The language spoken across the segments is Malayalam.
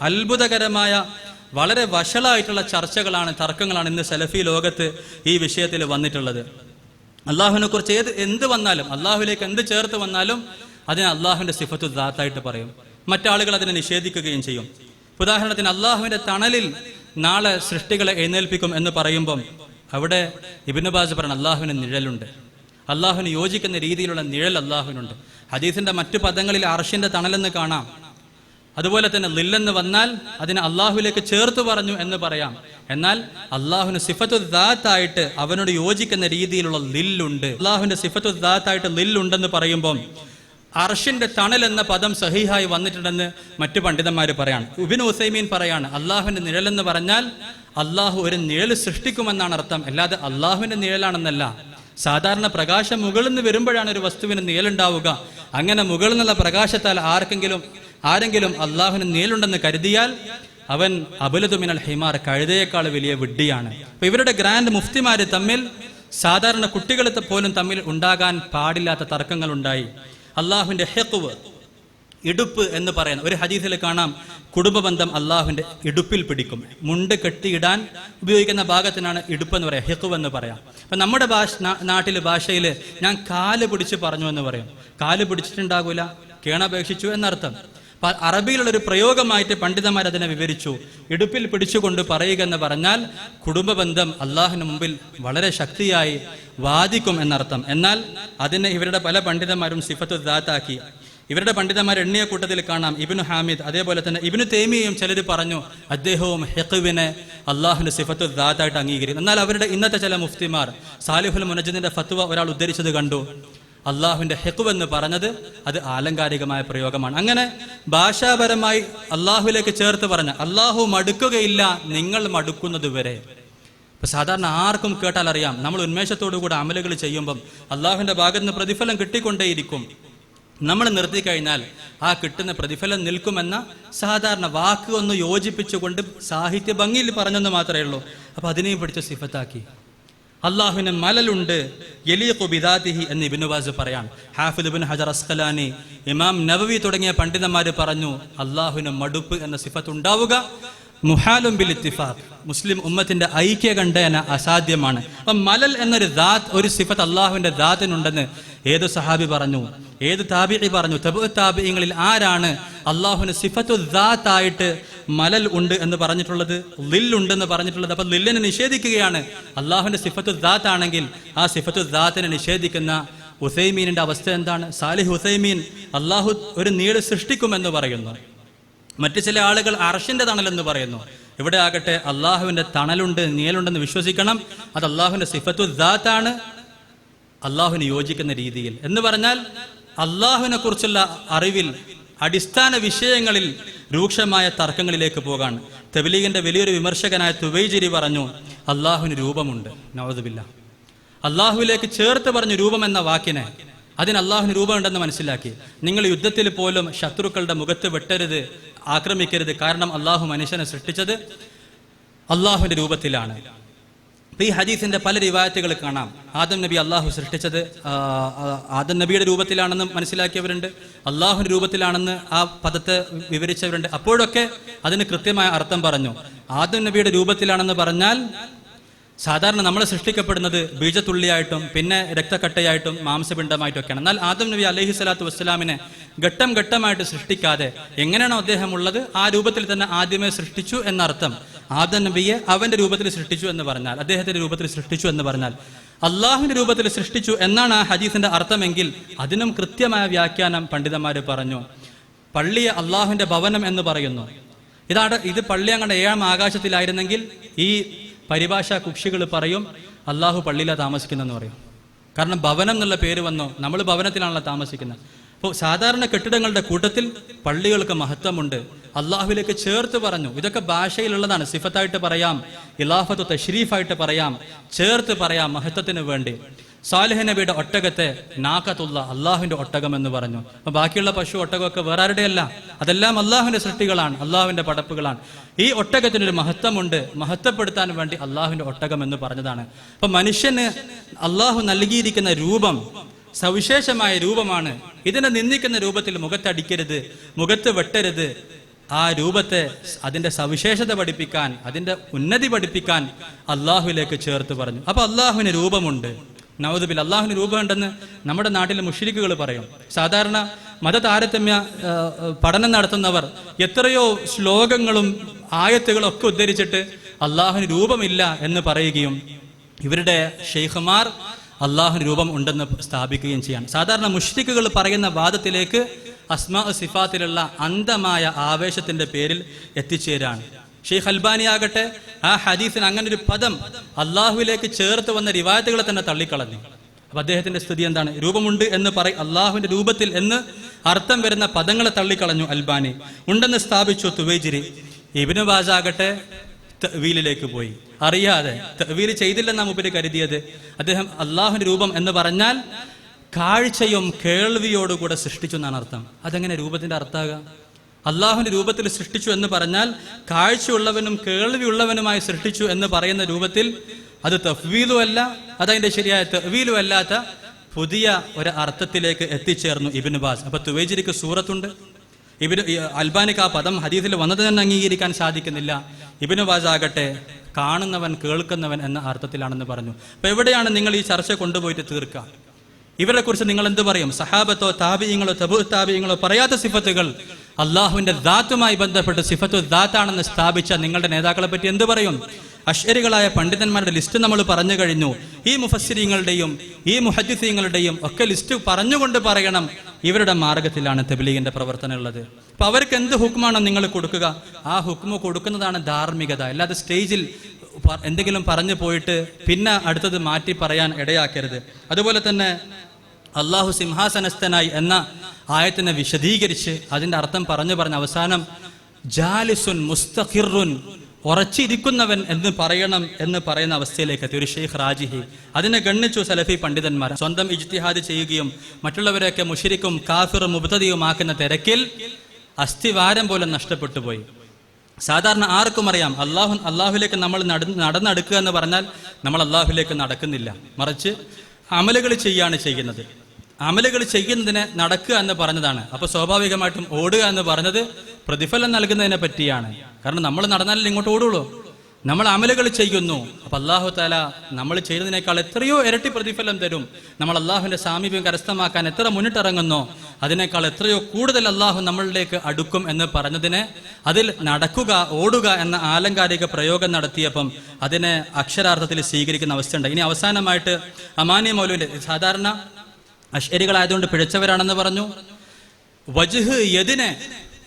അത്ഭുതകരമായ വളരെ വഷളായിട്ടുള്ള ചർച്ചകളാണ് തർക്കങ്ങളാണ് ഇന്ന് സലഫി ലോകത്ത് ഈ വിഷയത്തിൽ വന്നിട്ടുള്ളത്. അള്ളാഹുവിനെ കുറിച്ച് ഏത് എന്ത് വന്നാലും അള്ളാഹുലേക്ക് എന്ത് ചേർത്ത് വന്നാലും അതിനെ അള്ളാഹുവിന്റെ സിഫത്തു ദാത്തായിട്ട് പറയും. മറ്റാളുകൾ അതിനെ നിഷേധിക്കുകയും ചെയ്യും. ഉദാഹരണത്തിന് അള്ളാഹുവിന്റെ തണലിൽ നാളെ സൃഷ്ടികളെ എഴുന്നേൽപ്പിക്കും എന്ന് പറയുമ്പം അവിടെ ഇബിനുബാസ് പറഞ്ഞ അള്ളാഹുവിന് നിഴലുണ്ട്. അള്ളാഹുവിന് യോജിക്കുന്ന രീതിയിലുള്ള നിഴൽ അള്ളാഹുവിനുണ്ട്. ഹദീസിന്റെ മറ്റു പദങ്ങളിൽ അർഷിന്റെ തണലെന്ന് കാണാം. അതുപോലെ തന്നെ ലില്ലെന്ന് വന്നാൽ അതിനെ അള്ളാഹുലേക്ക് ചേർത്ത് പറഞ്ഞു എന്ന് പറയാം. എന്നാൽ അള്ളാഹുവിന് സിഫത്തു ദാത്തായിട്ട് അവനോട് യോജിക്കുന്ന രീതിയിലുള്ള ലില്ലുണ്ട്. അള്ളാഹുവിന്റെ സിഫത്തു ദാത്തായിട്ട് ലില്ലുണ്ടെന്ന് പറയുമ്പോൾ അർഷിന്റെ തണൽ എന്ന പദം സഹിഹായി വന്നിട്ടുണ്ടെന്ന് മറ്റു പണ്ഡിതന്മാർ പറയാണ്. ഉബിൻ ഉസൈമീൻ പറയാണ് അള്ളാഹുവിന്റെ നിഴലെന്ന് പറഞ്ഞാൽ അള്ളാഹു ഒരു നിഴൽ സൃഷ്ടിക്കുമെന്നാണ് അർത്ഥം. അല്ലാതെ അള്ളാഹുവിന്റെ നിഴലാണെന്നല്ല. സാധാരണ പ്രകാശം മുകളിൽ നിന്ന് വരുമ്പോഴാണ് ഒരു വസ്തുവിന് നിഴലുണ്ടാവുക. അങ്ങനെ മുകളിൽ നിന്നുള്ള പ്രകാശത്താൽ ആർക്കെങ്കിലും ആരെങ്കിലും അള്ളാഹുവിന് നീലുണ്ടെന്ന് കരുതിയാൽ അവൻ അബുലതുമിനൽ ഹിമാർ കഴുതയേക്കാൾ വലിയ വിഡ്ഢിയാണ്. അപ്പൊ ഇവരുടെ ഗ്രാൻഡ് മുഫ്തിമാര് തമ്മിൽ സാധാരണ കുട്ടികൾ പോലും തമ്മിൽ ഉണ്ടാകാൻ പാടില്ലാത്ത തർക്കങ്ങൾ ഉണ്ടായി അള്ളാഹുവിന്റെ ഹെക്കുവ് ഇടുപ്പ് എന്ന് പറയുന്ന ഒരു ഹദീസിൽ കാണാം കുടുംബ ബന്ധം അള്ളാഹുവിന്റെ ഇടുപ്പിൽ പിടിക്കും. മുണ്ട് കെട്ടിയിടാൻ ഉപയോഗിക്കുന്ന ഭാഗത്തിനാണ് ഇടുപ്പ് എന്ന് പറയാം ഹെക്കുവ് എന്ന് പറയാം. അപ്പൊ നമ്മുടെ ഭാഷ നാട്ടിലെ ഭാഷയിൽ ഞാൻ കാൽ പിടിച്ച് പറഞ്ഞു എന്ന് പറയും. കാൽ പിടിച്ചിട്ടുണ്ടാകൂല കേണപേക്ഷിച്ചു എന്നർത്ഥം. അറബിയിലുള്ള ഒരു പ്രയോഗമായിട്ട് പണ്ഡിതന്മാർ അതിനെ വിവരിച്ചു. ഇടുപ്പിൽ പിടിച്ചുകൊണ്ട് പറയുക എന്ന് പറഞ്ഞാൽ കുടുംബ ബന്ധം അള്ളാഹിന് മുമ്പിൽ വളരെ ശക്തിയായി വാദിക്കും എന്നർത്ഥം. എന്നാൽ അതിനെ ഇവരുടെ പല പണ്ഡിതന്മാരും സിഫത്ത് ദാത്താക്കി. ഇവരുടെ പണ്ഡിതന്മാർ എണ്ണിയ കൂട്ടത്തിൽ കാണാം. ഇബിനു ഹാമിദ് അതേപോലെ തന്നെ ഇബിനു തേമിയും ചിലർ പറഞ്ഞു അദ്ദേഹവും ഹെക്കുവിനെ അള്ളാഹുവിന്റെ സിഫത്ത് ദാത്തായിട്ട് അംഗീകരിക്കും എന്നാൽ അവരുടെ ഇന്നത്തെ ചില മുഫ്തിമാർ സാലിഹുൽ മുനജിദിന്റെ ഫത്വ ഒരാൾ ഉദ്ധരിച്ചത് കണ്ടു. അള്ളാഹുവിന്റെ ഹെക്കുവ് എന്ന് പറഞ്ഞത് അത് ആലങ്കാരികമായ പ്രയോഗമാണ്. അങ്ങനെ ഭാഷാപരമായി അള്ളാഹുവിലേക്ക് ചേർത്ത് പറഞ്ഞ അള്ളാഹു മടുക്കുകയില്ല നിങ്ങൾ മടുക്കുന്നത് വരെ. ഇപ്പൊ സാധാരണ ആർക്കും കേട്ടാൽ അറിയാം നമ്മൾ ഉന്മേഷത്തോടു കൂടെ അമലുകൾ ചെയ്യുമ്പം അള്ളാഹുവിന്റെ ഭാഗത്ത് നിന്ന് പ്രതിഫലം കിട്ടിക്കൊണ്ടേയിരിക്കും. നമ്മൾ നിർത്തി കഴിഞ്ഞാൽ ആ കിട്ടുന്ന പ്രതിഫലം നിൽക്കുമെന്ന സാധാരണ വാക്ക് ഒന്ന് യോജിപ്പിച്ചുകൊണ്ട് സാഹിത്യ ഭംഗിയിൽ പറഞ്ഞെന്ന് മാത്രമേ ഉള്ളൂ. അപ്പൊ അതിനെയും പിടിച്ച് സിഫത്താക്കി. അള്ളാഹുവിന് മലലുണ്ട്. എലിയുബിദാദിഹി എന്ന് ഇബിനുവാസ് പറയാം. ഹാഫിദ് ബിൻ ഹജർ അസ്കലാനി ഇമാം നബവി തുടങ്ങിയ പണ്ഡിതന്മാർ പറഞ്ഞു അള്ളാഹുവിന് മടുപ്പ് എന്ന സിഫത്ത് ഉണ്ടാവുക മുഹാലും ബിൽ ഇത്തിഫാഖ്. മുസ്ലിം ഉമ്മത്തിന്റെ ഐക്യ കണ്ടേന അസാധ്യമാണ്. അപ്പൊ മലൽ എന്നൊരു ദാത്ത് ഒരു സിഫത്ത് അള്ളാഹുവിന്റെ ദാത്തിനുണ്ടെന്ന് ഏത് സഹാബി പറഞ്ഞു? ഏത് താബിഇ പറഞ്ഞു? തബു താബിഇങ്ങളിൽ ആരാണ് അള്ളാഹുവിന് സിഫത്തു ദാത്തായിട്ട് മലൽ ഉണ്ട് എന്ന് പറഞ്ഞിട്ടുള്ളത്? ലില്ലുണ്ട് ഉണ്ടെന്ന് പറഞ്ഞിട്ടുള്ളത്. അപ്പൊ ലില്ലിനെ നിഷേധിക്കുകയാണ്. അള്ളാഹുന്റെ സിഫത്തു ദാത്ത് ആണെങ്കിൽ ആ സിഫത്തു ദാത്തിനെ നിഷേധിക്കുന്ന ഹുസൈമീനിന്റെ അവസ്ഥ എന്താണ്? സാലിഹ് ഹുസൈമീൻ അള്ളാഹു ഒരു നീട് സൃഷ്ടിക്കുമെന്ന് പറയുന്നു. മറ്റു ചില ആളുകൾ അർഷിന്റെ തണലെന്ന് പറയുന്നു. ഇവിടെ ആകട്ടെ അള്ളാഹുവിന്റെ തണലുണ്ട് നീലുണ്ടെന്ന് വിശ്വസിക്കണം. അത് അള്ളാഹുവിന്റെ സിഫത്തു ദാത്താണ് അള്ളാഹുവിന് യോജിക്കുന്ന രീതിയിൽ. എന്ന് പറഞ്ഞാൽ അള്ളാഹുവിനെ കുറിച്ചുള്ള അറിവിൽ അടിസ്ഥാന വിഷയങ്ങളിൽ രൂക്ഷമായ തർക്കങ്ങളിലേക്ക് പോകാൻ തെബലീഗിന്റെ വലിയൊരു വിമർശകനായ തുവൈജിരി പറഞ്ഞു അള്ളാഹുവിന് രൂപമുണ്ട്. നവദുബില്ല അള്ളാഹുവിലേക്ക് ചേർത്ത് പറഞ്ഞു രൂപം എന്ന വാക്കിനെ അതിന് അള്ളാഹുവിന് രൂപമുണ്ടെന്ന് മനസ്സിലാക്കി. നിങ്ങൾ യുദ്ധത്തിൽ പോലും ശത്രുക്കളുടെ മുഖത്ത് വെട്ടരുത് ആക്രമിക്കരുത് കാരണം അള്ളാഹു മനുഷ്യനെ സൃഷ്ടിച്ചത് അള്ളാഹുവിന്റെ രൂപത്തിലാണ്. ഈ ഹദീസിന്റെ പല റിവായത്തുകൾ കാണാം. ആദം നബി അള്ളാഹു സൃഷ്ടിച്ചത് ആദം നബിയുടെ രൂപത്തിലാണെന്ന് മനസ്സിലാക്കിയവരുണ്ട്. അള്ളാഹുവിന്റെ രൂപത്തിലാണെന്ന് ആ പദത്തെ വിവരിച്ചവരുണ്ട്. അപ്പോഴൊക്കെ അതിന് കൃത്യമായ അർത്ഥം പറഞ്ഞു. ആദം നബിയുടെ രൂപത്തിലാണെന്ന് പറഞ്ഞാൽ സാധാരണ നമ്മൾ സൃഷ്ടിക്കപ്പെടുന്നത് ബീജത്തുള്ളിയായിട്ടും പിന്നെ രക്തക്കട്ടയായിട്ടും മാംസപിണ്ഡമായിട്ടൊക്കെയാണ്. എന്നാൽ ആദം നബി അലഹി സ്വലാത്തു വസ്സലാമിനെ ഘട്ടം ഘട്ടമായിട്ട് സൃഷ്ടിക്കാതെ എങ്ങനെയാണോ അദ്ദേഹം ഉള്ളത് ആ രൂപത്തിൽ തന്നെ ആദ്യമേ സൃഷ്ടിച്ചു എന്നർത്ഥം. ആദം നബിയെ അവന്റെ രൂപത്തിൽ സൃഷ്ടിച്ചു എന്ന് പറഞ്ഞാൽ അദ്ദേഹത്തിന്റെ രൂപത്തിൽ സൃഷ്ടിച്ചു എന്ന് പറഞ്ഞാൽ അള്ളാഹുവിന്റെ രൂപത്തിൽ സൃഷ്ടിച്ചു എന്നാണ് ആ ഹദീസിന്റെ അർത്ഥമെങ്കിൽ അതിനും കൃത്യമായ വ്യാഖ്യാനം പണ്ഡിതന്മാർ പറഞ്ഞു. പള്ളിയെ അള്ളാഹുവിന്റെ ഭവനം എന്ന് പറയുന്നു. ഇതാണ് ഇത് പള്ളി അങ്ങനെ ഏഴാം ആകാശത്തിലായിരുന്നെങ്കിൽ ഈ പരിഭാഷ കുക്ഷികൾ പറയും അള്ളാഹു പള്ളിയിലാണ് താമസിക്കുന്നതെന്ന് പറയും. കാരണം ഭവനം എന്നുള്ള പേര് വന്നോ നമ്മൾ ഭവനത്തിലാണല്ലോ താമസിക്കുന്നത്. അപ്പോൾ സാധാരണ കെട്ടിടങ്ങളുടെ കൂട്ടത്തിൽ പള്ളികൾക്ക് മഹത്വമുണ്ട്. അള്ളാഹുവിലേക്ക് ചേർത്ത് പറഞ്ഞു. ഇതൊക്കെ ഭാഷയിലുള്ളതാണ്. സിഫത്തായിട്ട് പറയാം ഇലാഫത്ത് തഷ്രീഫായിട്ട് പറയാം ചേർത്ത് പറയാം മഹത്വത്തിന് വേണ്ടി. സാലിഹ് നബിയുടെ ഒട്ടകത്തെ നാക്കത്തുള്ള അള്ളാഹുവിന്റെ ഒട്ടകം എന്ന് പറഞ്ഞു. അപ്പൊ ബാക്കിയുള്ള പശു ഒട്ടകമൊക്കെ വേറെ ആരുടെയല്ല? അതെല്ലാം അള്ളാഹുവിന്റെ സൃഷ്ടികളാണ് അള്ളാഹുവിന്റെ പടപ്പുകളാണ്. ഈ ഒട്ടകത്തിനൊരു മഹത്വമുണ്ട്. മഹത്വപ്പെടുത്താൻ വേണ്ടി അള്ളാഹുവിന്റെ ഒട്ടകം എന്ന് പറഞ്ഞതാണ്. അപ്പൊ മനുഷ്യന് അള്ളാഹു നൽകിയിരിക്കുന്ന രൂപം സവിശേഷമായ രൂപമാണ്. ഇതിനെ നിന്ദിക്കുന്ന രൂപത്തിൽ മുഖത്തടിക്കരുത് മുഖത്ത് വെട്ടരുത്. ആ രൂപത്തെ അതിന്റെ സവിശേഷത പഠിപ്പിക്കാൻ അതിന്റെ ഉന്നതി പഠിപ്പിക്കാൻ അള്ളാഹുവിലേക്ക് ചേർത്ത് പറഞ്ഞു. അപ്പൊ അള്ളാഹുവിന് രൂപമുണ്ട്. നവതുബിൽ അള്ളാഹുവിന് രൂപമുണ്ടെന്ന് നമ്മുടെ നാട്ടിലെ മുഷിരിക്കുകൾ പറയും. സാധാരണ മത താരതമ്യ ആ, ആ, പഠനം നടത്തുന്നവർ എത്രയോ ശ്ലോകങ്ങളും ആയത്തുകളും ഒക്കെ ഉദ്ധരിച്ചിട്ട് അള്ളാഹുവിന് രൂപമില്ല എന്ന് പറയുകയും ഇവരുടെ ഷെയ്ഖുമാർ അള്ളാഹു രൂപം ഉണ്ടെന്ന് സ്ഥാപിക്കുകയും ചെയ്യാൻ. സാധാരണ മുഷ്രിക്കുകൾ പറയുന്ന വാദത്തിലേക്ക് അസ്മാ സിഫാത്തിലുള്ള അന്ധമായ ആവേശത്തിന്റെ പേരിൽ എത്തിച്ചേരാണ്. ഷെയ്ഖ് അൽബാനി ആകട്ടെ ആ ഹദീസിന് അങ്ങനെ ഒരു പദം അള്ളാഹുവിലേക്ക് ചേർത്ത് വന്ന റിവായത്തുകളെ തന്നെ തള്ളിക്കളഞ്ഞു. അപ്പൊ അദ്ദേഹത്തിന്റെ സ്ഥിതി എന്താണ്? രൂപമുണ്ട് എന്ന് പറയും അള്ളാഹുവിന്റെ രൂപത്തിൽ എന്ന് അർത്ഥം വരുന്ന പദങ്ങളെ തള്ളിക്കളഞ്ഞു അൽബാനി. ഉണ്ടെന്ന് സ്ഥാപിച്ചു തുവേജിരി. ഇബിന് വാജാകട്ടെ തവീലിലേക്ക് പോയി. അറിയാതെ തവീൽ ചെയ്തില്ലെന്നാണ് മുമ്പിൽ കരുതിയത്. അദ്ദേഹം അള്ളാഹുവിന്റെ രൂപം എന്ന് പറഞ്ഞാൽ കാഴ്ചയും കേൾവിയോടുകൂടെ സൃഷ്ടിച്ചു എന്നാണ് അർത്ഥം. അതെങ്ങനെ രൂപത്തിന്റെ അർത്ഥാകാം അള്ളാഹുവിന്റെ രൂപത്തിൽ സൃഷ്ടിച്ചു എന്ന് പറഞ്ഞാൽ കാഴ്ചയുള്ളവനും കേൾവിയുള്ളവനുമായി സൃഷ്ടിച്ചു എന്ന് പറയുന്ന രൂപത്തിൽ അത് തഫ്വീലും അല്ല അതതിന്റെ ശരിയായ തഫ്വീലും അല്ലാത്ത പുതിയ ഒരു അർത്ഥത്തിലേക്ക് എത്തിച്ചേർന്നു ഇബിന് ബാസ്. അപ്പൊ തുവേജിരിക്ക് സൂറത്തുണ്ട്. ഇബിന് ഈ അൽബാനിക്ക് ആ പദം ഹദീസിൽ വന്നത് തന്നെ അംഗീകരിക്കാൻ സാധിക്കുന്നില്ല. ഇബിന് ബാസ് ആകട്ടെ കാണുന്നവൻ കേൾക്കുന്നവൻ എന്ന അർത്ഥത്തിലാണെന്ന് പറഞ്ഞു. അപ്പൊ എവിടെയാണ് നിങ്ങൾ ഈ ചർച്ച കൊണ്ടുപോയിട്ട് തീർക്കുക? ഇവരെ കുറിച്ച് നിങ്ങൾ എന്ത് പറയും? സഹാബത്തോ താപിയങ്ങളോ തബു താപിയങ്ങളോ പറയാത്ത സിഫത്തുകൾ അള്ളാഹുവിന്റെ ദാത്തുമായി ബന്ധപ്പെട്ട് സിഫത്തു ദാത്താണെന്ന് സ്ഥാപിച്ച നിങ്ങളുടെ നേതാക്കളെ പറ്റി എന്ത് പറയും? അശ്വരികളായ പണ്ഡിതന്മാരുടെ ലിസ്റ്റ് നമ്മൾ പറഞ്ഞു കഴിഞ്ഞു. ഈ മുഫസ്സിരിങ്ങളുടെയും ഈ മുഹദ്ദിസീങ്ങളുടെയും ഒക്കെ ലിസ്റ്റ് പറഞ്ഞുകൊണ്ട് പറയണം. ഇവരുടെ മാർഗത്തിലാണ് തെബിലീഗിന്റെ പ്രവർത്തനം ഉള്ളത്. അപ്പൊ അവർക്ക് എന്ത് ഹുക്കുമാണോ നിങ്ങൾ കൊടുക്കുക? ആ ഹുക്കുമ കൊടുക്കുന്നതാണ് ധാർമ്മികത. അല്ലാതെ സ്റ്റേജിൽ എന്തെങ്കിലും പറഞ്ഞു പോയിട്ട് പിന്നെ അടുത്തത് മാറ്റി പറയാൻ ഇടയാക്കരുത്. അതുപോലെ തന്നെ അള്ളാഹു സിംഹാസനസ്ഥനായി എന്ന ആയത്തിനെ വിശദീകരിച്ച് അതിന്റെ അർത്ഥം പറഞ്ഞു പറഞ്ഞ അവസാനം ജാലിസുൻ മുസ്തഖിറുൻ ഉറച്ചിരിക്കുന്നവൻ എന്ന് പറയണം എന്ന് പറയുന്ന അവസ്ഥയിലേക്ക് എത്തി. ഷെയ്ഖ് റാജിഹി അതിനെ ഗണ്ണിച്ചു സലഫി പണ്ഡിതന്മാർ. സ്വന്തം ഇജ്തിഹാദ് ചെയ്യുകയും മറ്റുള്ളവരെയൊക്കെ മുഷിരിക്കും കാഫിറും മുബത്തതിയുമാക്കുന്ന തിരക്കിൽ അസ്ഥിവാരം പോലും നഷ്ടപ്പെട്ടു പോയി. സാധാരണ ആർക്കും അറിയാം അള്ളാഹു അള്ളാഹുലേക്ക് നമ്മൾ നട നടന്നെടുക്കുക എന്ന് പറഞ്ഞാൽ നമ്മൾ അള്ളാഹുലേക്ക് നടക്കുന്നില്ല. മറിച്ച് അമലുകൾ ചെയ്യാണ് ചെയ്യുന്നത്. അമലുകൾ ചെയ്യുന്നതിന് നടക്കുക എന്ന് പറഞ്ഞതാണ്. അപ്പൊ സ്വാഭാവികമായിട്ടും ഓടുക എന്ന് പറഞ്ഞത് പ്രതിഫലം നൽകുന്നതിനെ പറ്റിയാണ്. കാരണം നമ്മൾ നടന്നാലേ ഇങ്ങോട്ട് ഓടുള്ളൂ. നമ്മൾ അമലുകൾ ചെയ്യുന്നു. അപ്പൊ അള്ളാഹു താല നമ്മൾ ചെയ്യുന്നതിനേക്കാൾ എത്രയോ ഇരട്ടി പ്രതിഫലം തരും. നമ്മൾ അള്ളാഹുവിന്റെ സാമീപ്യം കരസ്ഥമാക്കാൻ എത്ര മുന്നിട്ടിറങ്ങുന്നോ അതിനേക്കാൾ എത്രയോ കൂടുതൽ അള്ളാഹു നമ്മളിലേക്ക് അടുക്കും എന്ന് പറഞ്ഞതിന് അതിൽ നടക്കുക ഓടുക എന്ന ആലങ്കാരിക പ്രയോഗം നടത്തിയപ്പം അതിനെ അക്ഷരാർത്ഥത്തിൽ സ്വീകരിക്കുന്ന അവസ്ഥയുണ്ട്. ഇനി അവസാനമായിട്ട് അമാനി മൗലുവിന്റെ സാധാരണ അശ്വരികളായതുകൊണ്ട് പിഴച്ചവരാണെന്ന് പറഞ്ഞു. വജുഹ് യതിനെ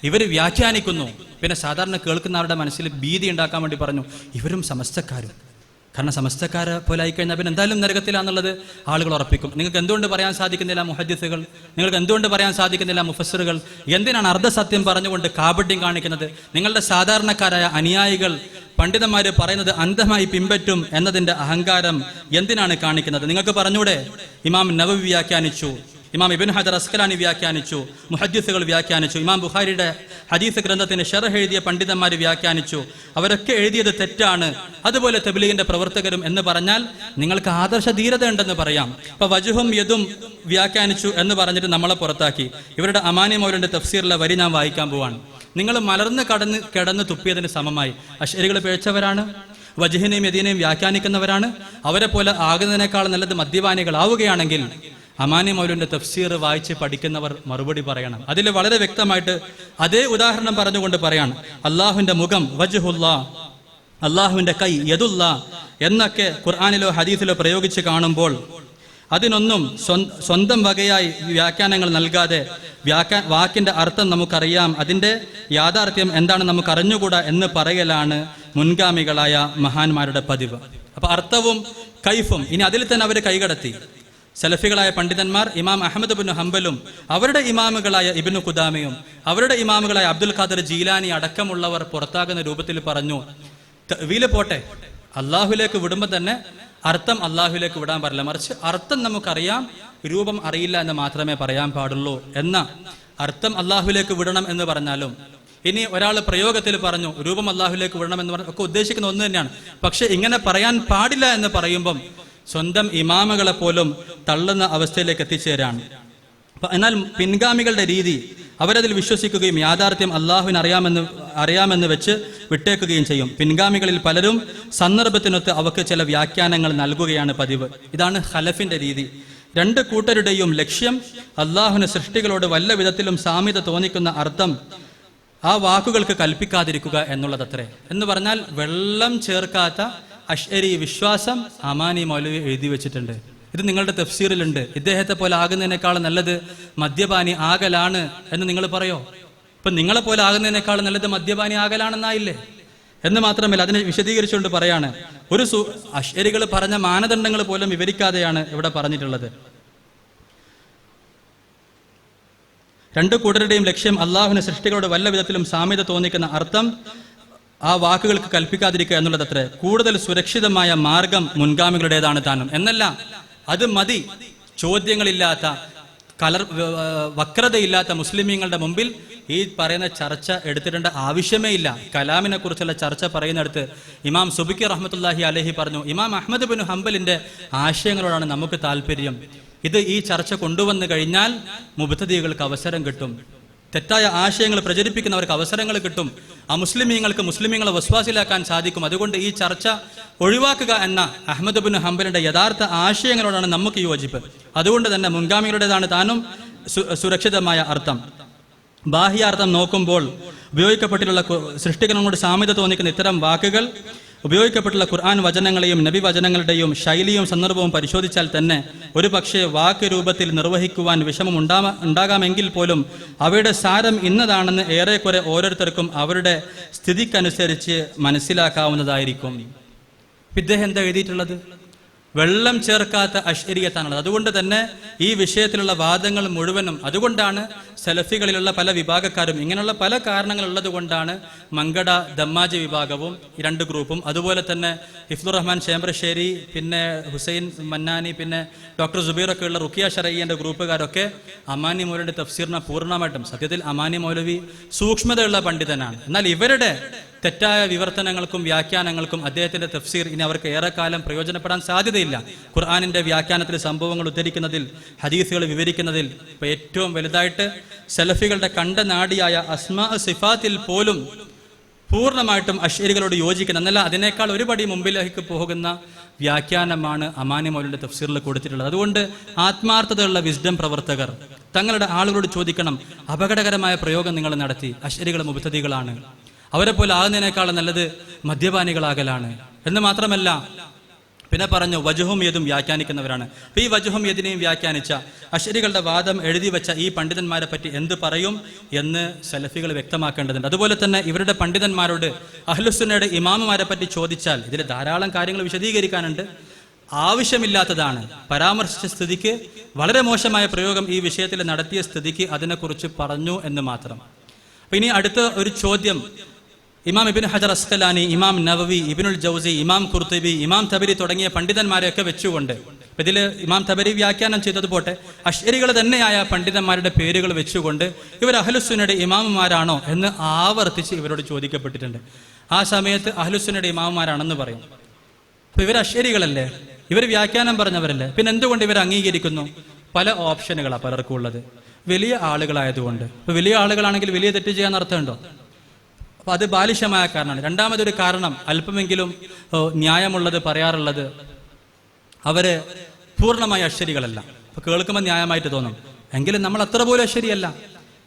ഇവർ വ്യാഖ്യാനിക്കുന്നു. പിന്നെ സാധാരണ കേൾക്കുന്നവരുടെ മനസ്സിൽ ഭീതി ഉണ്ടാക്കാൻ വേണ്ടി പറഞ്ഞു. ഇവരും സമസ്തക്കാരും. കാരണം സമസ്തക്കാരെ പോലെ ആയിക്കഴിഞ്ഞാൽ പിന്നെ എന്തായാലും നരകത്തിലാണെന്നുള്ളത് ആളുകൾ ഉറപ്പിക്കും. നിങ്ങൾക്ക് എന്തുകൊണ്ട് പറയാൻ സാധിക്കുന്നില്ല മുഹദ്ദിസുകൾ? നിങ്ങൾക്ക് എന്തുകൊണ്ട് പറയാൻ സാധിക്കുന്നില്ല മുഫസ്സറുകൾ? എന്തിനാണ് അർദ്ധസത്യം പറഞ്ഞുകൊണ്ട് കാപട്യം കാണിക്കുന്നത്? നിങ്ങളുടെ സാധാരണക്കാരായ അനുയായികൾ പണ്ഡിതന്മാർ പറയുന്നത് അന്ധമായി പിൻപറ്റും എന്നതിന്റെ അഹങ്കാരം എന്തിനാണ് കാണിക്കുന്നത്? നിങ്ങൾക്ക് പറഞ്ഞൂടെ? ഇമാം നവവി വ്യാഖ്യാനിച്ചു. ഇമാം ഇബിൻ ഹജർ അസ്കലാനി വ്യാഖ്യാനിച്ചു മുഹദ്ദിസുകൾ വ്യാഖ്യാനിച്ചു ഇമാം ബുഖാരിയുടെ ഹദീസ് ഗ്രന്ഥത്തിന് ഷെറഹ് എഴുതിയ പണ്ഡിതന്മാർ വ്യാഖ്യാനിച്ചു. അവരൊക്കെ എഴുതിയത് തെറ്റാണ്. അതുപോലെ തബ്ലീഗിന്റെ പ്രവർത്തകരും എന്ന് പറഞ്ഞാൽ നിങ്ങൾക്ക് ആദർശ ധീരത ഉണ്ടെന്ന് പറയാം. ഇപ്പൊ വജുഹും യദും വ്യാഖ്യാനിച്ചു എന്ന് പറഞ്ഞിട്ട് നമ്മളെ പുറത്താക്കി. ഇവരുടെ അമാനി മൗലിന്റെ തഫ്സീറിലെ വരി ഞാൻ വായിക്കാൻ പോവാണ്. നിങ്ങൾ മലർന്ന് കടന്ന് കിടന്ന് തുപ്പിയതിന് സമമായി. അശ്വരികൾ പിഴച്ചവരാണ്. വജുഹിനെയും യദീനെയും വ്യാഖ്യാനിക്കുന്നവരാണ്. അവരെ പോലെ ആകുന്നതിനേക്കാൾ നല്ലത് മദ്യപാനികളാവുകയാണെങ്കിൽ അമാനി മൗലുവിന്റെ തഫ്സീർ വായിച്ച് പഠിക്കുന്നവർ മറുപടി പറയണം. അതിൽ വളരെ വ്യക്തമായിട്ട് അതേ ഉദാഹരണം പറഞ്ഞുകൊണ്ട് പറയാണ് അള്ളാഹുവിന്റെ മുഖം വജുഹുല്ലാ അള്ളാഹുവിന്റെ കൈ യദുല്ല എന്നൊക്കെ ഖുർആാനിലോ ഹദീസിലോ പ്രയോഗിച്ച് കാണുമ്പോൾ അതിനൊന്നും സ്വന്തം വകയായി വ്യാഖ്യാനങ്ങൾ നൽകാതെ വ്യാഖ്യാ വാക്കിന്റെ അർത്ഥം നമുക്കറിയാം അതിന്റെ യാഥാർത്ഥ്യം എന്താണ് നമുക്ക് അറിഞ്ഞുകൂടാ എന്ന് പറയലാണ് മുൻഗാമികളായ മഹാന്മാരുടെ പതിവ്. അപ്പൊ അർത്ഥവും കൈഫും ഇനി അതിൽ തന്നെ അവർ കൈകടത്തി. സലഫികളായ പണ്ഡിതന്മാർ ഇമാം അഹമ്മദ് ബിൻ ഹംബലും അവരുടെ ഇമാമുകളായ ഇബിനു ഖുദാമയും അവരുടെ ഇമാമുകളായ അബ്ദുൽ ഖാദർ ജീലാനി അടക്കമുള്ളവർ പുറത്താകുന്ന രൂപത്തിൽ പറഞ്ഞു വീൽ പോട്ടെ അള്ളാഹുലേക്ക് വിടുമ്പോൾ തന്നെ അർത്ഥം അള്ളാഹുലേക്ക് വിടാൻ പാടില്ല. മറിച്ച് അർത്ഥം നമുക്കറിയാം രൂപം അറിയില്ല എന്ന് മാത്രമേ പറയാൻ പാടുള്ളൂ. എന്ന അർത്ഥം അള്ളാഹുലേക്ക് വിടണം എന്ന് പറഞ്ഞാലും ഇനി ഒരാൾ പ്രയോഗത്തിൽ പറഞ്ഞു രൂപം അള്ളാഹുലേക്ക് വിടണം എന്ന് പറഞ്ഞ ഒക്കെ ഉദ്ദേശിക്കുന്ന ഒന്ന് തന്നെയാണ്. പക്ഷെ ഇങ്ങനെ പറയാൻ പാടില്ല എന്ന് പറയുമ്പം സ്വന്തം ഇമാമകളെ പോലും തള്ളുന്ന അവസ്ഥയിലേക്ക് എത്തിച്ചേരാണ്. എന്നാൽ പിൻഗാമികളുടെ രീതി അവരതിൽ വിശ്വസിക്കുകയും യാഥാർത്ഥ്യം അള്ളാഹുവിന് അറിയാമെന്ന് അറിയാമെന്ന് വെച്ച് വിട്ടേക്കുകയും ചെയ്യും. പിൻഗാമികളിൽ പലരും സന്ദർഭത്തിനൊത്ത് അവക്ക് ചില വ്യാഖ്യാനങ്ങൾ നൽകുകയാണ് പതിവ്. ഇതാണ് ഹലഫിന്റെ രീതി. രണ്ട് കൂട്ടരുടെയും ലക്ഷ്യം അള്ളാഹുവിന് സൃഷ്ടികളോട് വല്ല വിധത്തിലും സാമ്യത തോന്നിക്കുന്ന അർത്ഥം ആ വാക്കുകൾക്ക് കൽപ്പിക്കാതിരിക്കുക എന്നുള്ളതത്രേ. എന്ന് പറഞ്ഞാൽ വെള്ളം ചേർക്കാത്ത അഷ്അരി വിശ്വാസം അമാനി മൗലവി എഴുതി വെച്ചിട്ടുണ്ട്. ഇത് നിങ്ങളുടെ തഫ്സീറിലുണ്ട്. ഇദ്ദേഹത്തെ പോലെ ആകുന്നതിനേക്കാൾ നല്ലത് മദ്യപാനി ആകലാണ് എന്ന് നിങ്ങൾ പറയോ? ഇപ്പൊ നിങ്ങളെ പോലെ ആകുന്നതിനേക്കാൾ നല്ലത് മദ്യപാനി ആകലാണെന്നായില്ലേ? എന്ന് മാത്രമല്ല അതിനെ വിശദീകരിച്ചുകൊണ്ട് പറയാണ്. ഒരു സു അശ്വരികൾ പറഞ്ഞ മാനദണ്ഡങ്ങൾ പോലും വിവരിക്കാതെയാണ് ഇവിടെ പറഞ്ഞിട്ടുള്ളത്. രണ്ടു കൂട്ടരുടെയും ലക്ഷ്യം അള്ളാഹുവിന് സൃഷ്ടികളുടെ വല്ല വിധത്തിലും സാമ്യത തോന്നിക്കുന്ന അർത്ഥം ആ വാക്കുകൾക്ക് കൽപ്പിക്കാതിരിക്കുക എന്നുള്ളതത്രേ. കൂടുതൽ സുരക്ഷിതമായ മാർഗം മുൻഗാമികളുടേതാണ് താനും. എന്നല്ല അത് മതി. ചോദ്യങ്ങളില്ലാത്ത കലർ വക്രതയില്ലാത്ത മുസ്ലിമീങ്ങളുടെ മുമ്പിൽ ഈ പറയുന്ന ചർച്ച എടുത്തിടേണ്ട ആവശ്യമേ ഇല്ല. കലാമിനെ കുറിച്ചുള്ള ചർച്ച പറയുന്നിടത്ത് ഇമാം സുബിക്കി റഹ്മത്തുല്ലാഹി അലഹി പറഞ്ഞു ഇമാം അഹമ്മദ് ബിൻ ഹംബലിന്റെ ആശയങ്ങളോടാണ് നമുക്ക് താല്പര്യം ഇത് ഈ ചർച്ച കൊണ്ടുവന്നു കഴിഞ്ഞാൽ മുബത്തതികൾക്ക് അവസരം കിട്ടും. തെറ്റായ ആശയങ്ങൾ പ്രചരിപ്പിക്കുന്നവർക്ക് അവസരങ്ങൾ കിട്ടും. ആ മുസ്ലിമീങ്ങൾക്ക് മുസ്ലിമീങ്ങളെ വിശ്വാസിലാക്കാൻ സാധിക്കും. അതുകൊണ്ട് ഈ ചർച്ച ഒഴിവാക്കുക എന്ന അഹമ്മദ് ബിൻ ഹംബലിന്റെ യഥാർത്ഥ ആശയങ്ങളോടാണ് നമുക്ക് യോജിപ്പ്. അതുകൊണ്ട് തന്നെ മുൻഗാമികളുടേതാണ് താനും സുരക്ഷിതമായ അർത്ഥം. ബാഹ്യാർത്ഥം നോക്കുമ്പോൾ ഉപയോഗിക്കപ്പെട്ടിട്ടുള്ള സൃഷ്ടികനോട് സാമ്യത തോന്നിക്കുന്ന ഇത്തരം വാക്കുകൾ ഉപയോഗിക്കപ്പെട്ടുള്ള ഖുർആൻ വചനങ്ങളെയും നബി വചനങ്ങളുടെയും ശൈലിയും സന്ദർഭവും പരിശോധിച്ചാൽ തന്നെ ഒരു പക്ഷേ വാക്ക് രൂപത്തിൽ നിർവഹിക്കുവാൻ വിഷമം ഉണ്ടാ ഉണ്ടാകാമെങ്കിൽ പോലും അവയുടെ സാരം ഇന്നതാണെന്ന് ഏറെക്കുറെ ഓരോരുത്തർക്കും അവരുടെ സ്ഥിതിക്കനുസരിച്ച് മനസ്സിലാക്കാവുന്നതായിരിക്കും. ഇദ്ദേഹം എന്താ എഴുതിയിട്ടുള്ളത്? വെള്ളം ചേർക്കാത്ത അശ്വരീയത്താണുള്ളത് അതുകൊണ്ട് തന്നെ ഈ വിഷയത്തിലുള്ള വാദങ്ങൾ മുഴുവനും അതുകൊണ്ടാണ് സെലഫികളിലുള്ള പല വിഭാഗക്കാരും ഇങ്ങനെയുള്ള പല കാരണങ്ങളുള്ളത് കൊണ്ടാണ് മങ്കട ദമ്മാജി വിഭാഗവും രണ്ട് ഗ്രൂപ്പും. അതുപോലെ തന്നെ ഹിഫ്ദുർ റഹ്മാൻ ചേമ്പ്രശ്ശേരി പിന്നെ ഹുസൈൻ മന്നാനി പിന്നെ ഡോക്ടർ സുബീറൊക്കെ ഉള്ള റുക്കിയ ഷറയ്യന്റെ ഗ്രൂപ്പുകാരൊക്കെ അമാനി മൗലവിയുടെ തഫ്സീറിനെ പൂർണമായിട്ടും സത്യത്തിൽ അമാനി മൗലവി സൂക്ഷ്മതയുള്ള പണ്ഡിതനാണ്. എന്നാൽ ഇവരുടെ തെറ്റായ വിവർത്തനങ്ങൾക്കും വ്യാഖ്യാനങ്ങൾക്കും അദ്ദേഹത്തിന്റെ തഫ്സീർ ഇനി അവർക്ക് ഏറെക്കാലം പ്രയോജനപ്പെടാൻ സാധ്യതയില്ല. ഖുർആാനിന്റെ വ്യാഖ്യാനത്തിൽ സംഭവങ്ങൾ ഉദ്ധരിക്കുന്നതിൽ ഹദീസുകൾ വിവരിക്കുന്നതിൽ ഇപ്പൊ ഏറ്റവും വലുതായിട്ട് സെലഫികളുടെ കണ്ട നാടിയായ അസ്മാ സിഫാത്തിൽ പോലും പൂർണമായിട്ടും അശ്വരികളോട് യോജിക്കുന്ന. എന്നല്ല അതിനേക്കാൾ ഒരുപടി മുമ്പിലേക്ക് പോകുന്ന വ്യാഖ്യാനമാണ് അമാനി മൗലിന്റെ തഫ്സീറിൽ കൊടുത്തിട്ടുള്ളത്. അതുകൊണ്ട് ആത്മാർത്ഥതയുള്ള വിസ്ഡം പ്രവർത്തകർ തങ്ങളുടെ ആളുകളോട് ചോദിക്കണം അപകടകരമായ പ്രയോഗം നിങ്ങൾ നടത്തി അശ്വരികൾ മുബത്തതികളാണ് അവരെ പോലെ ആകുന്നതിനേക്കാളും നല്ലത് മദ്യപാനികളാകലാണ്. എന്ന് മാത്രമല്ല പിന്നെ പറഞ്ഞു വജുഹും യതും വ്യാഖ്യാനിക്കുന്നവരാണ്. ഈ വജുഹും യതിനെയും വ്യാഖ്യാനിച്ച അശ്വരികളുടെ വാദം എഴുതി വെച്ച ഈ പണ്ഡിതന്മാരെ പറ്റി എന്ത് പറയും എന്ന് സലഫികൾ വ്യക്തമാക്കേണ്ടതുണ്ട്. അതുപോലെ തന്നെ ഇവരുടെ പണ്ഡിതന്മാരോട് അഹ്ലുസുന്നയുടെ ഇമാമുമാരെ പറ്റി ചോദിച്ചാൽ ഇതിൽ ധാരാളം കാര്യങ്ങൾ വിശദീകരിക്കാനുണ്ട്. ആവശ്യമില്ലാത്തതാണ്. പരാമർശിച്ച സ്ഥിതിക്ക് വളരെ മോശമായ പ്രയോഗം ഈ വിഷയത്തിൽ നടത്തിയ സ്ഥിതിക്ക് അതിനെക്കുറിച്ച് പറഞ്ഞു എന്ന് മാത്രം. അപ്പൊ ഇനി അടുത്ത ഒരു ചോദ്യം. ഇമാം ഇബിൻ ഹജർ അസ്കലാനി ഇമാം നവവി ഇബിനുൽ ജൗസി ഇമാം കുർത്തുബി ഇമാം തബരി തുടങ്ങിയ പണ്ഡിതന്മാരെയൊക്കെ വെച്ചുകൊണ്ട് ഇതിൽ ഇമാം തബരി വ്യാഖ്യാനം ചെയ്തത് പോട്ടെ അശ്വരികൾ തന്നെയായ പണ്ഡിതന്മാരുടെ പേരുകൾ വെച്ചുകൊണ്ട് ഇവർ അഹ്ലുസുനയുടെ ഇമാമുമാരാണോ എന്ന് ആവർത്തിച്ച് ഇവരോട് ചോദിക്കപ്പെട്ടിട്ടുണ്ട്. ആ സമയത്ത് അഹ്ലുസുനയുടെ ഇമാമുമാരാണെന്ന് പറയും. അപ്പൊ ഇവർ അശ്വരികളല്ലേ ഇവർ വ്യാഖ്യാനം പറഞ്ഞവരല്ലേ? പിന്നെ എന്തുകൊണ്ട് ഇവർ അംഗീകരിക്കുന്നു? പല ഓപ്ഷനുകളാണ് പലർക്കും ഉള്ളത്. വലിയ ആളുകളായതുകൊണ്ട്. ഇപ്പൊ വലിയ ആളുകളാണെങ്കിൽ വലിയ തെറ്റ് ചെയ്യാൻ അർത്ഥമുണ്ടോ? അപ്പൊ അത് ബാലിശമായ കാരണമാണ്. രണ്ടാമതൊരു കാരണം അല്പമെങ്കിലും ന്യായമുള്ളത് പറയാറുള്ളത് അവർ പൂർണമായ അശ്വരികളല്ല അപ്പൊ കേൾക്കുമ്പോൾ ന്യായമായിട്ട് തോന്നും. എങ്കിലും നമ്മൾ അത്ര പോലും അശ്വരിയല്ല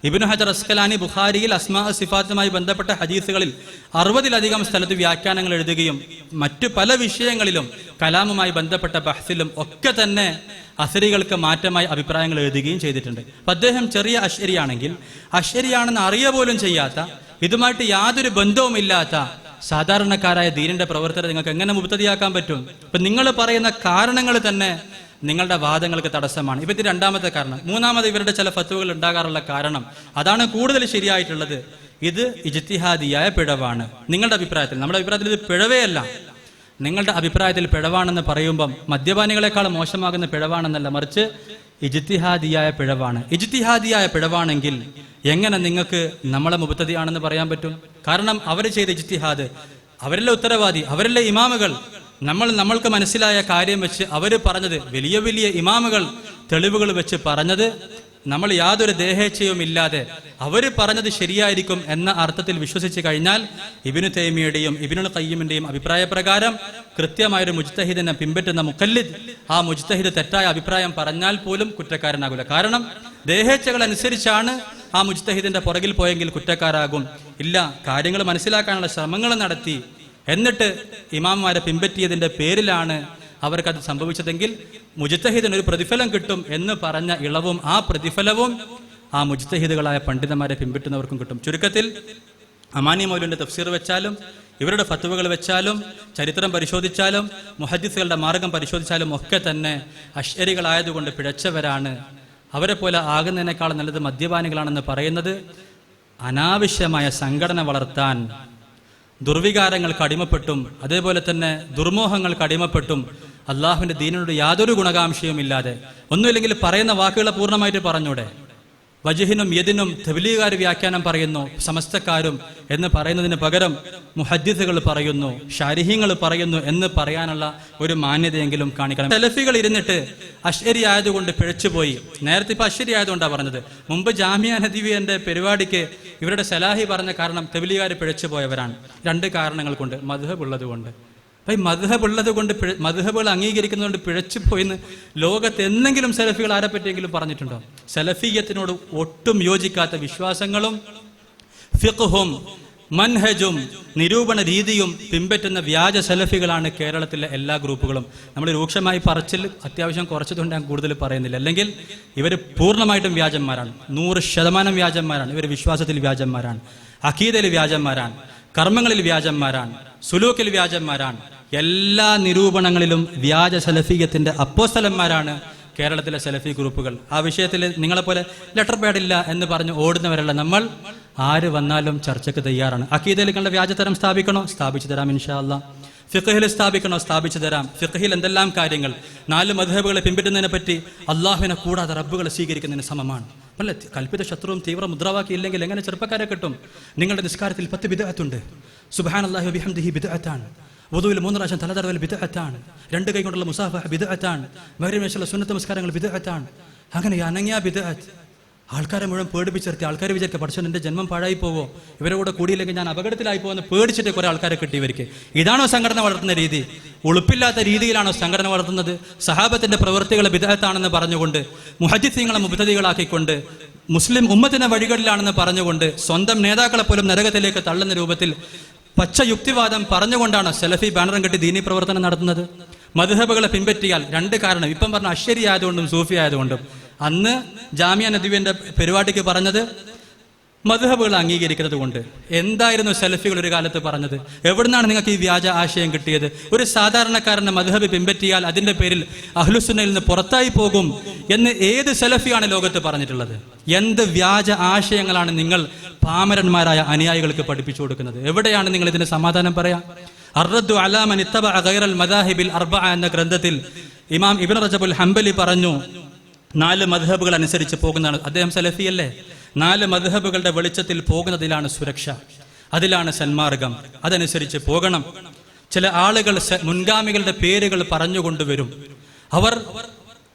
ഇബിനു ഹജർ അസ്കലാനി ബുഖാരിയിൽ അസ്മാ സിഫാത്തുമായി ബന്ധപ്പെട്ട ഹദീസുകളിൽ അറുപതിലധികം സ്ഥലത്ത് വ്യാഖ്യാനങ്ങൾ എഴുതുകയും മറ്റു പല വിഷയങ്ങളിലും കലാമുമായി ബന്ധപ്പെട്ട ബഹസിലും ഒക്കെ തന്നെ അസരികൾക്ക് മാറ്റമായി അഭിപ്രായങ്ങൾ എഴുതുകയും ചെയ്തിട്ടുണ്ട്. അപ്പൊ അദ്ദേഹം ചെറിയ അശ്വരിയാണെങ്കിൽ അശ്വരിയാണെന്ന് അറിയ പോലും ചെയ്യാത്ത ഇതുമായിട്ട് യാതൊരു ബന്ധവുമില്ലാത്ത സാധാരണക്കാരായ ധീരന്റെ പ്രവർത്തകരെ നിങ്ങൾക്ക് എങ്ങനെ മുക്തതിയാക്കാൻ പറ്റും? ഇപ്പൊ നിങ്ങൾ പറയുന്ന കാരണങ്ങൾ തന്നെ നിങ്ങളുടെ വാദങ്ങൾക്ക് തടസ്സമാണ്. ഇപ്പൊ ഇത് രണ്ടാമത്തെ കാരണം. മൂന്നാമത് ഇവരുടെ ചില ഫത്തുവകൾ ഉണ്ടാകാറുള്ള കാരണം. അതാണ് കൂടുതൽ ശരിയായിട്ടുള്ളത്. ഇത് ഇജ്തിഹാദിയായ പിഴവാണ്. നിങ്ങളുടെ അഭിപ്രായത്തിൽ നമ്മുടെ അഭിപ്രായത്തിൽ ഇത് പിഴവേ അല്ല നിങ്ങളുടെ അഭിപ്രായത്തിൽ പിഴവാണെന്ന് പറയുമ്പം മദ്യപാനികളെക്കാൾ മോശമാകുന്ന പിഴവാണെന്നല്ല. മറിച്ച് ഇജ്തിഹാദിയായ പിഴവാണ്. ഇജ്തിഹാദിയായ പിഴവാണെങ്കിൽ എങ്ങനെ നിങ്ങൾക്ക് നമ്മളെ മുബത്തതിയാണെന്ന് പറയാൻ പറ്റും? കാരണം അവർ ചെയ്ത ഇജ്തിഹാദ് അവരല്ലേ ഉത്തരവാദി അവരല്ലേ ഇമാമുകൾ? നമ്മൾ നമ്മൾക്ക് മനസ്സിലായ കാര്യം വെച്ച് അവർ പറഞ്ഞത് വലിയ വലിയ ഇമാമുകൾ തെളിവുകൾ വെച്ച് പറഞ്ഞത് നമ്മൾ യാതൊരു ദേഹേച്ഛയും ഇല്ലാതെ അവർ പറഞ്ഞത് ശരിയായിരിക്കും എന്ന അർത്ഥത്തിൽ വിശ്വസിച്ച് കഴിഞ്ഞാൽ ഇബിനു തൈമിയുടെയും ഇബിനുൽ കയ്യമിന്റെയും അഭിപ്രായ പ്രകാരം കൃത്യമായൊരു മുജ്തഹിദിനെ പിൻപറ്റുന്ന മുക്കല്ലിദ് ആ മുജ്തഹിദ് തെറ്റായ അഭിപ്രായം പറഞ്ഞാൽ പോലും കുറ്റക്കാരനാകില്ല കാരണം ദേഹേച്ഛകൾ അനുസരിച്ചാണ് ആ മുജ്തഹിദിന്റെ പുറകിൽ പോയെങ്കിൽ കുറ്റക്കാരാകും. ഇല്ല കാര്യങ്ങൾ മനസ്സിലാക്കാനുള്ള ശ്രമങ്ങൾ നടത്തി. എന്നിട്ട് ഇമാംമാരെ പിൻപറ്റിയതിന്റെ പേരിലാണ് അവർക്കത് സംഭവിച്ചതെങ്കിൽ മുജ്തഹിദിന് ഒരു പ്രതിഫലം കിട്ടും എന്ന് പറഞ്ഞ ഇളവും ആ പ്രതിഫലവും ആ മുജ്തഹിദുകളായ പണ്ഡിതന്മാരെ പിൻപറ്റുന്നവർക്കും കിട്ടും. ചുരുക്കത്തിൽ അമാനി മൗലിന്റെ തഫ്സീർ വെച്ചാലും ഇവരുടെ ഫത്തുവകൾ വെച്ചാലും ചരിത്രം പരിശോധിച്ചാലും മുഹദ്ദിസുകളുടെ മാർഗം പരിശോധിച്ചാലും ഒക്കെ തന്നെ അശ്വരികളായതുകൊണ്ട് പിഴച്ചവരാണ്. അവരെ പോലെ ആകുന്നതിനേക്കാൾ നല്ലത് മദ്യപാനികളാണെന്ന് പറയുന്നത് അനാവശ്യമായ സംഘടന വളർത്താൻ ദുർവികാരങ്ങൾക്ക് അടിമപ്പെട്ടും അതേപോലെ തന്നെ ദുർമോഹങ്ങൾക്ക് അടിമപ്പെട്ടും അള്ളാഹുവിന്റെ ദീനിനോട് യാതൊരു ഗുണകാംക്ഷയും ഇല്ലാതെ ഒന്നുമില്ലെങ്കിൽ പറയുന്ന വാക്കുകളെ പൂർണമായിട്ട് പറഞ്ഞൂടെ. വജഹിനും യദിനും തെബിലീകാർ വ്യാഖ്യാനം പറയുന്നു സമസ്തക്കാരും എന്ന് പറയുന്നതിന് പകരം മുഹദ്ദിസുകൾ പറയുന്നു ഷാരിഹീങ്ങൾ പറയുന്നു എന്ന് പറയാനുള്ള ഒരു മാന്യതയെങ്കിലും കാണിക്കണം. സെലഫികൾ ഇരുന്നിട്ട് അശ്വരി ആയതുകൊണ്ട് പിഴച്ചുപോയി. നേരത്തെ ഇപ്പൊ അശ്വരി ആയതുകൊണ്ടാണ് പറഞ്ഞത്. മുമ്പ് ജാമ്യ നദീവിയന്റെ പരിപാടിക്ക് ഇവരുടെ സലാഹി പറഞ്ഞ കാരണം തെബിലികാർ പിഴച്ചുപോയവരാണ്. രണ്ട് കാരണങ്ങൾ കൊണ്ട് മധുഹബുള്ളത് കൊണ്ട് അപ്പൊ ഈ മധുഹബ് ഉള്ളത് കൊണ്ട് പിഴ- മധുഹബുകൾ അംഗീകരിക്കുന്നതുകൊണ്ട് പിഴച്ചു പോയിന്ന് ലോകത്ത് എന്തെങ്കിലും സെലഫികൾ ആരെ പറ്റിയെങ്കിലും പറഞ്ഞിട്ടുണ്ടോ? സെലഫീയത്തിനോട് ഒട്ടും യോജിക്കാത്ത വിശ്വാസങ്ങളും ഫിഖും മൻഹജും നിരൂപണ രീതിയും പിൻപറ്റുന്ന വ്യാജ സെലഫികളാണ് കേരളത്തിലെ എല്ലാ ഗ്രൂപ്പുകളും. നമ്മൾ രൂക്ഷമായി പറച്ചിൽ അത്യാവശ്യം കുറച്ചതുകൊണ്ട് ഞാൻ കൂടുതൽ പറയുന്നില്ല. അല്ലെങ്കിൽ ഇവർ പൂർണമായിട്ടും വ്യാജന്മാരാണ്. നൂറ് ശതമാനം വ്യാജന്മാരാണ്. ഇവർ വിശ്വാസത്തിൽ വ്യാജന്മാരാണ്. അഖീദയിൽ വ്യാജന്മാരാണ്. കർമ്മങ്ങളിൽ വ്യാജന്മാരാണ്. സുലൂക്കിൽ വ്യാജന്മാരാണ്. എല്ലാ നിരൂപണങ്ങളിലും വ്യാജ സലഫീയത്തിന്റെ അപ്പോസ്തലന്മാരാണ് കേരളത്തിലെ സെലഫി ഗ്രൂപ്പുകൾ. ആ വിഷയത്തിൽ നിങ്ങളെപ്പോലെ ലെറ്റർ പാഡ് ഇല്ല എന്ന് പറഞ്ഞ് ഓടുന്നവരല്ല നമ്മൾ. ആര് വന്നാലും ചർച്ചയ്ക്ക് തയ്യാറാണ്. അക്കീദയിൽ നിങ്ങളുടെ വ്യാജതരം സ്ഥാപിക്കണോ? സ്ഥാപിച്ചു തരാം ഇൻഷാ ഫിഖഹിൽ സ്ഥാപിക്കണോ? സ്ഥാപിച്ചു തരാം. ഫിഖഹിൽ എന്തെല്ലാം കാര്യങ്ങൾ? നാല് മധുഹബുകളെ പിൻപറ്റുന്നതിനെ പറ്റി അള്ളാഹുവിനെ കൂടാതെ റബ്ബുകളെ സ്വീകരിക്കുന്നതിന് സമമാണ്. അല്ലെ കൽപ്പിത ശത്രുവും തീവ്ര മുദ്രാവാക്കി ഇല്ലെങ്കിൽ എങ്ങനെ ചെറുപ്പക്കാരെ കിട്ടും? നിങ്ങളുടെ നിസ്കാരത്തിൽ പത്ത് ബിദഅത്തുണ്ട്. സുബാൻ അള്ളാഹു ബിഹംദിഹി ബിദഅത്താണ്. വധുവിൽ മൂന്ന് പ്രാവശ്യം തലതടവൽ ബിദഅത്താണ് രണ്ട് കൈ കൊണ്ടുള്ള മുസാഫ ബിദഅത്താണ് മഹരിമേഷുള്ള സുന്നത്ത് നമസ്കാരങ്ങൾ ബിദഅത്താണ് അങ്ങനെ അനങ്ങിയ ബിദഅത്ത് ആൾക്കാരെ മുഴുവൻ പേടിപ്പിച്ചിർത്തി ആൾക്കാർ വിചാരിക്കുക പഠിച്ചു എന്റെ ജന്മം പാഴായി പോവോ ഇവരെ കൂടെ കൂടിയില്ലെങ്കിൽ ഞാൻ അപകടത്തിലായി പോകുന്ന പേടിച്ചിട്ട് കുറേ ആൾക്കാരെ കിട്ടി ഇവർക്ക്. ഇതാണോ സംഘടന വളർത്തുന്ന രീതി? ഉളുപ്പില്ലാത്ത രീതിയിലാണോ സംഘടന വളർത്തുന്നത്? സഹാബത്തിന്റെ പ്രവൃത്തികൾ വിദഗ്ധത്താണെന്ന് പറഞ്ഞുകൊണ്ട് മുഹജിദ്ദീങ്ങളെ മുബത്തതികളാക്കിക്കൊണ്ട് മുസ്ലിം ഉമ്മത്തിന്റെ വഴികളിലാണെന്ന് പറഞ്ഞുകൊണ്ട് സ്വന്തം നേതാക്കളെ പോലും നരകത്തിലേക്ക് തള്ളുന്ന രൂപത്തിൽ പച്ച യുക്തിവാദം പറഞ്ഞുകൊണ്ടാണ് സെലഫി ബാനറും കെട്ടി ദീനി പ്രവർത്തനം നടത്തുന്നത്. മധുഹബുകളെ പിൻപറ്റിയാൽ രണ്ട് കാരണം. ഇപ്പം പറഞ്ഞ അശ്വരി ആയതുകൊണ്ടും സൂഫി ആയതുകൊണ്ടും. അന്ന് ജാമിയ നദീവിന്റെ പരിപാടിക്ക് പറഞ്ഞത് മധുഹബുകൾ അംഗീകരിക്കുന്നത് കൊണ്ട്. എന്തായിരുന്നു സെൽഫികൾ ഒരു കാലത്ത് പറഞ്ഞത്? എവിടുന്നാണ് നിങ്ങൾക്ക് ഈ വ്യാജ ആശയം കിട്ടിയത്? ഒരു സാധാരണക്കാരനെ മധുഹബ് പിൻപറ്റിയാൽ അതിന്റെ പേരിൽ അഹ്ലുസുന്നയിൽ നിന്ന് പുറത്തായി പോകും എന്ന് ഏത് സെലഫിയാണ് ലോകത്ത് പറഞ്ഞിട്ടുള്ളത്? എന്ത് വ്യാജ ആശയങ്ങളാണ് നിങ്ങൾ പാമരന്മാരായ അനുയായികൾക്ക് പഠിപ്പിച്ചു കൊടുക്കുന്നത്? എവിടെയാണ് നിങ്ങൾ ഇതിന് സമാധാനം പറയാം? അർറദ്ദു അലാമൻ ഇത്തബ അഗൈറൽ മദാഹിബിൽ അർബ എന്ന ഗ്രന്ഥത്തിൽ ഇമാം ഇബിൻ റജബുൽ ഹംബലി പറഞ്ഞു നാല് മദ്ഹബുകൾ അനുസരിച്ച് പോകുന്നതാണ്. അദ്ദേഹം സലഫിയല്ലേ? നാല് മദ്ഹബുകളുടെ വെളിച്ചത്തിൽ പോകുന്നതിലാണ് സുരക്ഷ. അതിലാണ് സന്മാർഗം. അതനുസരിച്ച് പോകണം. ചില ആളുകൾ മുൻഗാമികളുടെ പേരുകൾ പറഞ്ഞുകൊണ്ടുവരും അവർ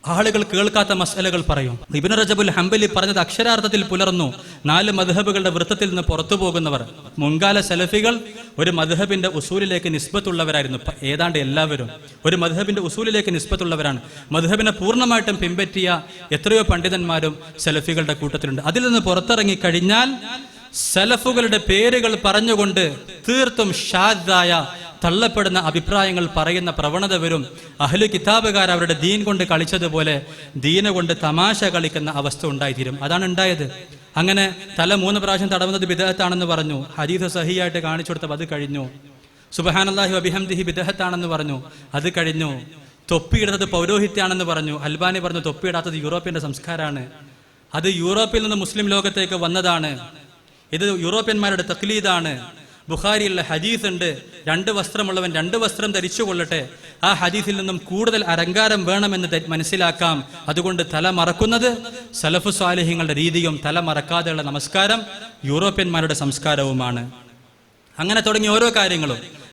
ആളുകൾ കേൾക്കാത്ത മസലകൾ പറയും. ഇബിൻ റജബുൽ ഹംബലി പറഞ്ഞത് അക്ഷരാർത്ഥത്തിൽ പുലർന്നു. നാല് മധുഹബുകളുടെ വൃത്തത്തിൽ നിന്ന് പുറത്തു പോകുന്നവർ. മുൻകാല സെലഫികൾ ഒരു മധുഹബിന്റെ ഉസൂലിലേക്ക് നിസ്ബത്തുള്ളവരായിരുന്നു. ഏതാണ്ട് എല്ലാവരും. ഒരു മധുഹബിന്റെ ഉസൂലിലേക്ക് നിസ്ബത്തുള്ളവരാണ്. മധുഹബിനെ പൂർണമായിട്ടും പിൻപറ്റിയ എത്രയോ പണ്ഡിതന്മാരും സെലഫികളുടെ കൂട്ടത്തിലുണ്ട്. അതിൽ നിന്ന് പുറത്തിറങ്ങി കഴിഞ്ഞാൽ സെലഫുകളുടെ പേരുകൾ പറഞ്ഞുകൊണ്ട് തീർത്തും ഷാദായ തള്ളപ്പെടുന്ന അഭിപ്രായങ്ങൾ പറയുന്ന പ്രവണത വരും. അഹ്ലു കിതാബുകാർ അവരുടെ ദീൻ കൊണ്ട് കളിച്ചതുപോലെ ദീന കൊണ്ട് തമാശ കളിക്കുന്ന അവസ്ഥ ഉണ്ടായിത്തീരും. അതാണ് ഉണ്ടായത്. അങ്ങനെ തല മൂന്ന് പ്രാവശ്യം തടവുന്നത് വിദേഹത്താണെന്ന് പറഞ്ഞു. ഹദീസ് സഹിയായിട്ട് കാണിച്ചു കൊടുത്തപ്പോൾ അത് കഴിഞ്ഞു. സുബഹാനല്ലാഹി അബിഹംദിഹി വിദേഹത്താണെന്ന് പറഞ്ഞു. അത് കഴിഞ്ഞു. തൊപ്പിയിടുന്നത് പൗരോഹിത്യാണെന്ന് പറഞ്ഞു. അൽബാനി പറഞ്ഞു തൊപ്പിയിടാത്തത് യൂറോപ്യന്റെ സംസ്കാരമാണ്. അത് യൂറോപ്പിൽ നിന്ന് മുസ്ലിം ലോകത്തേക്ക് വന്നതാണ്. ഇത് യൂറോപ്യന്മാരുടെ തക്ലീദാണ്. ബുഖാരിയുള്ള ഹദീസ് ഉണ്ട് രണ്ട് വസ്ത്രമുള്ളവൻ രണ്ട് വസ്ത്രം ധരിച്ചു കൊള്ളട്ടെ ആ ഹദീസിൽ നിന്നും കൂടുതൽ അലങ്കാരം വേണമെന്ന് മനസ്സിലാക്കാം. അതുകൊണ്ട് തല മറക്കുന്നത് സലഫു സാലിഹ്യങ്ങളുടെ രീതിയും തല മറക്കാതെയുള്ള നമസ്കാരം യൂറോപ്യന്മാരുടെ സംസ്കാരവുമാണ്. അങ്ങനെ തുടങ്ങിയ ഓരോ കാര്യങ്ങളും